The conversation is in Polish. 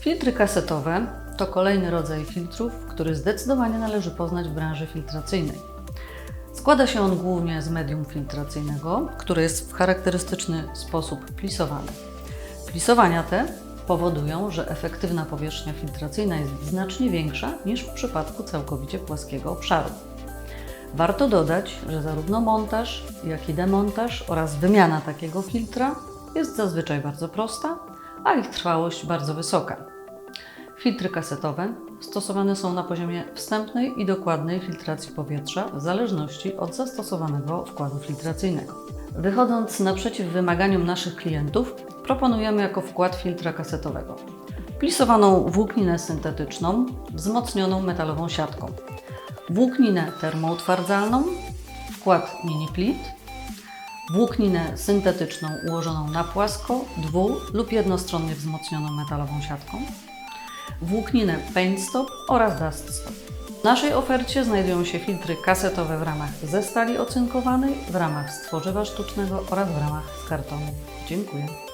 Filtry kasetowe to kolejny rodzaj filtrów, który zdecydowanie należy poznać w branży filtracyjnej. Składa się on głównie z medium filtracyjnego, które jest w charakterystyczny sposób plisowane. Plisowania te powodują, że efektywna powierzchnia filtracyjna jest znacznie większa niż w przypadku całkowicie płaskiego obszaru. Warto dodać, że zarówno montaż, jak i demontaż oraz wymiana takiego filtra jest zazwyczaj bardzo prosta, a ich trwałość bardzo wysoka. Filtry kasetowe stosowane są na poziomie wstępnej i dokładnej filtracji powietrza w zależności od zastosowanego wkładu filtracyjnego. Wychodząc naprzeciw wymaganiom naszych klientów, proponujemy jako wkład filtra kasetowego plisowaną włókninę syntetyczną wzmocnioną metalową siatką, włókninę termoutwardzalną, wkład mini plit, włókninę syntetyczną ułożoną na płasko, dwu- lub jednostronnie wzmocnioną metalową siatką, włókninę paint stop oraz dust stop. W naszej ofercie znajdują się filtry kasetowe w ramach ze stali ocynkowanej, w ramach z tworzywa sztucznego oraz w ramach z kartonu. Dziękuję.